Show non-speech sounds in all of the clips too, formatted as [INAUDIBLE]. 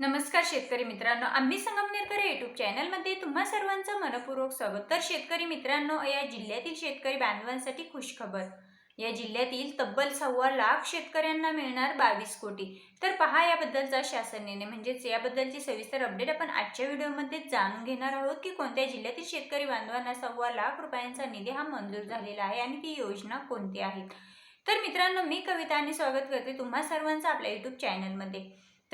नमस्कार शेतकरी मित्रांनो आम्ही संगमनेरकर युट्यूब चॅनलमध्ये तुम्हा सर्वांचं मनपूर्वक स्वागत. तर शेतकरी मित्रांनो या जिल्ह्यातील शेतकरी बांधवांसाठी खुशखबर. या जिल्ह्यातील तब्बल सव्वा लाख शेतकऱ्यांना मिळणार बावीस कोटी. तर पहा याबद्दलचा शासन निर्णय. म्हणजेच याबद्दलची सविस्तर अपडेट आपण आजच्या व्हिडिओमध्ये जाणून घेणार आहोत की कोणत्या जिल्ह्यातील शेतकरी बांधवांना सव्वा लाख रुपयांचा निधी हा मंजूर झालेला आहे आणि ती योजना कोणती आहे? तर मित्रांनो मी कविता आणि स्वागत करते तुम्हा सर्वांचं आपल्या युट्यूब चॅनलमध्ये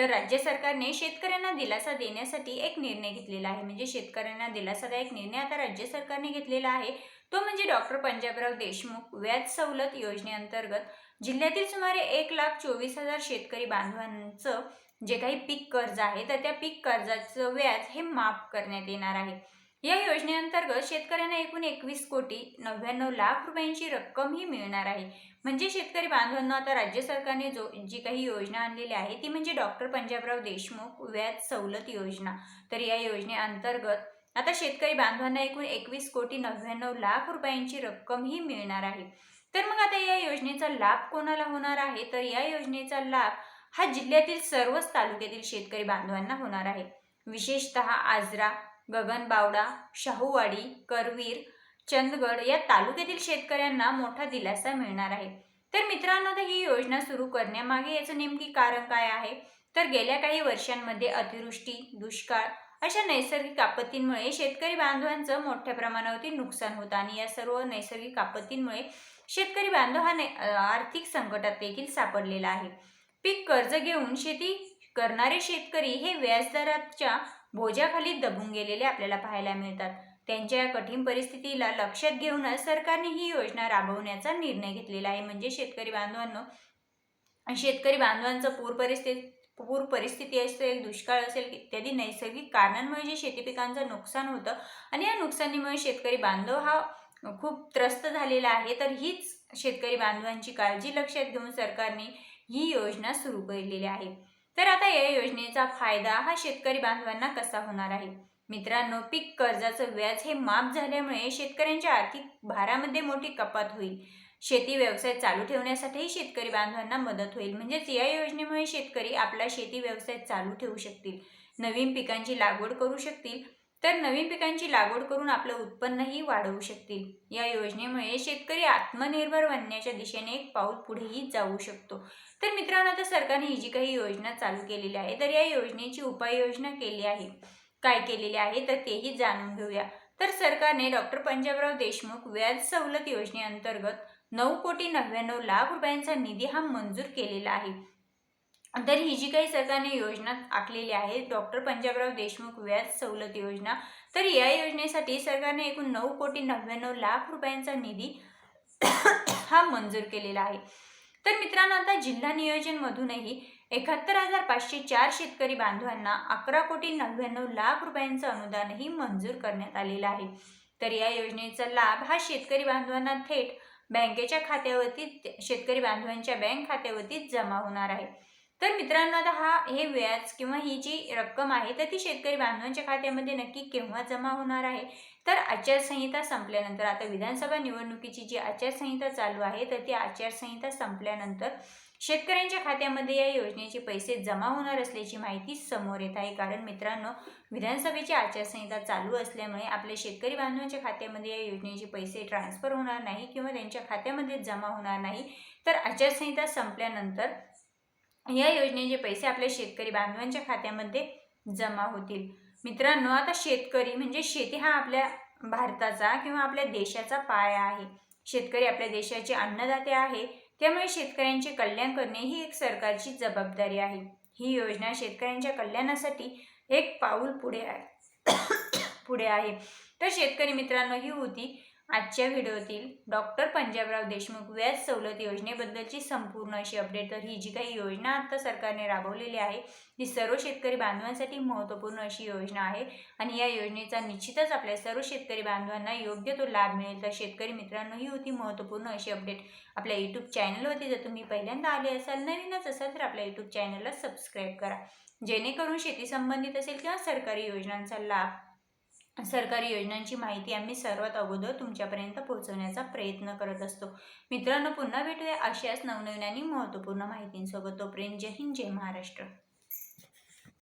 तर राज्य सरकारने शेतकऱ्यांना दिलासा देण्यासाठी एक निर्णय घेतलेला आहे. म्हणजे शेतकऱ्यांना दिलासादायक निर्णय आता राज्य सरकारने घेतलेला आहे. तो म्हणजे डॉक्टर पंजाबराव देशमुख व्याज सवलत योजनेअंतर्गत जिल्ह्यातील सुमारे एक लाख चोवीस हजार शेतकरी बांधवांचं जे काही पीक कर्ज आहे तर त्या पीक कर्जाचं व्याज हे माफ करण्यात येणार आहे. या योजनेअंतर्गत शेतकऱ्यांना एकूण एकवीस कोटी नव्याण्णव लाख रुपयांची रक्कम ही मिळणार आहे. म्हणजे शेतकरी बांधवांना आता राज्य सरकारने जो जी काही योजना आणलेली आहे ती म्हणजे डॉक्टर पंजाबराव देशमुख व्याज सवलत योजना. तर या योजनेअंतर्गत आता शेतकरी बांधवांना एकूण एकवीस कोटी नव्याण्णव लाख रुपयांची रक्कम ही मिळणार आहे. तर मग आता या योजनेचा लाभ कोणाला होणार आहे? तर या योजनेचा लाभ हा जिल्ह्यातील सर्वच तालुक्यातील शेतकरी बांधवांना होणार आहे. विशेषतः आजरा गगनबावडा शाहूवाडी करवीर चंदगड या तालुक्यातील शेतकऱ्यांना मोठा दिलासा मिळणार आहे. तर मित्रांनो तर ही योजना सुरू करण्यामागे याचं नेमकी कारण काय आहे? तर गेल्या काही वर्षांमध्ये अतिवृष्टी दुष्काळ अशा नैसर्गिक आपत्तींमुळे शेतकरी बांधवांचं मोठ्या प्रमाणावरती नुकसान होतं आणि या सर्व नैसर्गिक आपत्तींमुळे शेतकरी बांधव हा नै- आर्थिक संकटात देखील सापडलेला आहे. पीक कर्ज घेऊन शेती करणारे शेतकरी हे व्याजदराच्या भोज्याखाली दबून गेलेले आपल्याला पाहायला मिळतात. त्यांच्या या कठीण परिस्थितीला लक्षात घेऊनच सरकारने ही योजना राबवण्याचा निर्णय घेतलेला आहे. म्हणजे शेतकरी बांधवांनो शेतकरी बांधवांचं पूर परिस्थिती पूर परिस्थिती असेल दुष्काळ असेल इत्यादी नैसर्गिक कारणांमुळे जे शेती पिकांचं नुकसान होतं आणि या नुकसानीमुळे शेतकरी बांधव हा खूप त्रस्त झालेला आहे तर हीच शेतकरी बांधवांची काळजी लक्षात घेऊन सरकारने ही योजना सुरू केलेली आहे. तर आता या योजनेचा फायदा हा शेतकरी बांधवांना कसा होणार आहे? मित्रांनो पीक कर्जाचं व्याज हे माफ झाल्यामुळे शेतकऱ्यांच्या आर्थिक भारामध्ये मोठी कपात होईल. शेती व्यवसाय चालू ठेवण्यासाठीही शेतकरी बांधवांना मदत होईल. म्हणजेच या योजनेमुळे शेतकरी आपला शेती व्यवसाय चालू ठेवू शकतील. नवीन पिकांची लागवड करू शकतील. तर नवीन पिकांची लागवड करून आपलं उत्पन्नही वाढवू शकतील. या योजनेमुळे शेतकरी आत्मनिर्भर बनण्याच्या दिशेने एक पाऊल पुढेही जाऊ शकतो. तर मित्रांनो आता सरकारने ही जी काही योजना चालू केलेली आहे तर या योजनेची उपाययोजना केली आहे. काय केलेली आहे तर तेही जाणून घेऊया. तर सरकारने डॉक्टर पंजाबराव देशमुख व्याज सवलत योजनेअंतर्गत नऊ कोटी नव्याण्णव लाख रुपयांचा निधी हा मंजूर केलेला आहे. तर ही जी काही सरकारने योजना आखलेली आहे डॉक्टर पंजाबराव देशमुख व्याज सवलत योजना तर या योजनेसाठी सरकारने एकूण नऊ कोटी नव्याण्णव लाख रुपयांचा निधी [COUGHS] हा मंजूर केलेला आहे. तर मित्रांनो आता जिल्हा नियोजनमधूनही एकाहत्तर हजार पाचशे चार शेतकरी बांधवांना अकरा कोटी नव्याण्णव लाख रुपयांचं अनुदानही मंजूर करण्यात आलेलं आहे. तर या योजनेचा लाभ हा शेतकरी बांधवांना थेट बँकेच्या खात्यावरती शेतकरी बांधवांच्या बँक खात्यावरती जमा होणार आहे. तर मित्रांनो आता हा हे व्याज किंवा ही जी रक्कम आहे तर ती शेतकरी बांधवांच्या खात्यामध्ये नक्की केव्हा जमा होणार आहे? तर आचारसंहिता संपल्यानंतर आता विधानसभा निवडणुकीची जी आचारसंहिता चालू आहे तर ती आचारसंहिता संपल्यानंतर शेतकऱ्यांच्या खात्यामध्ये या योजनेचे पैसे जमा होणार असल्याची माहिती समोर येत आहे. कारण मित्रांनो विधानसभेची आचारसंहिता चालू असल्यामुळे आपल्या शेतकरी बांधवांच्या खात्यामध्ये या योजनेचे पैसे ट्रान्सफर होणार नाही किंवा त्यांच्या खात्यामध्ये जमा होणार नाही. तर आचारसंहिता संपल्यानंतर या योजनेचे पैसे आपल्या शेतकरी बांधवांच्या खात्यामध्ये जमा होतील. मित्रांनो आता शेतकरी म्हणजे शेती हा आपल्या भारताचा किंवा आपल्या देशाचा पाया आहे. शेतकरी आपल्या देशाचे अन्नदाते आहे. त्यामुळे शेतकऱ्यांचे कल्याण करणे ही एक सरकारची जबाबदारी आहे. ही योजना शेतकऱ्यांच्या कल्याणासाठी एक पाऊल पुढे आहे. [COUGHS] पुढे आहे. तर शेतकरी मित्रांनो ही होती आजच्या व्हिडिओतील डॉक्टर पंजाबराव देशमुख व्याज सवलत योजनेबद्दलची संपूर्ण अशी अपडेट तर ही जी काही योजना आत्ता सरकारने राबवलेली आहे ती सर्व शेतकरी बांधवांसाठी महत्त्वपूर्ण अशी योजना आहे. आणि या योजनेचा निश्चितच आपल्या सर्व शेतकरी बांधवांना योग्य तो लाभ मिळेल. तर शेतकरी मित्रांनो ही होती महत्त्वपूर्ण अशी अपडेट आपल्या यूट्यूब चॅनलवरती जर तुम्ही पहिल्यांदा आले असाल नवीनच असाल तर आपल्या यूट्यूब चॅनलला सबस्क्राईब करा. जेणेकरून शेती संबंधित असेल किंवा सरकारी योजनांचा लाभ सरकारी योजनांची माहिती आम्ही सर्वात अगोदर तुमच्यापर्यंत पोहोचवण्याचा प्रयत्न करत असतो. मित्रांनो पुन्हा भेटूया अशाच नवनवीन आणि महत्त्वपूर्ण माहितींसोबत. तोपर्यंत जय हिंद जय महाराष्ट्र.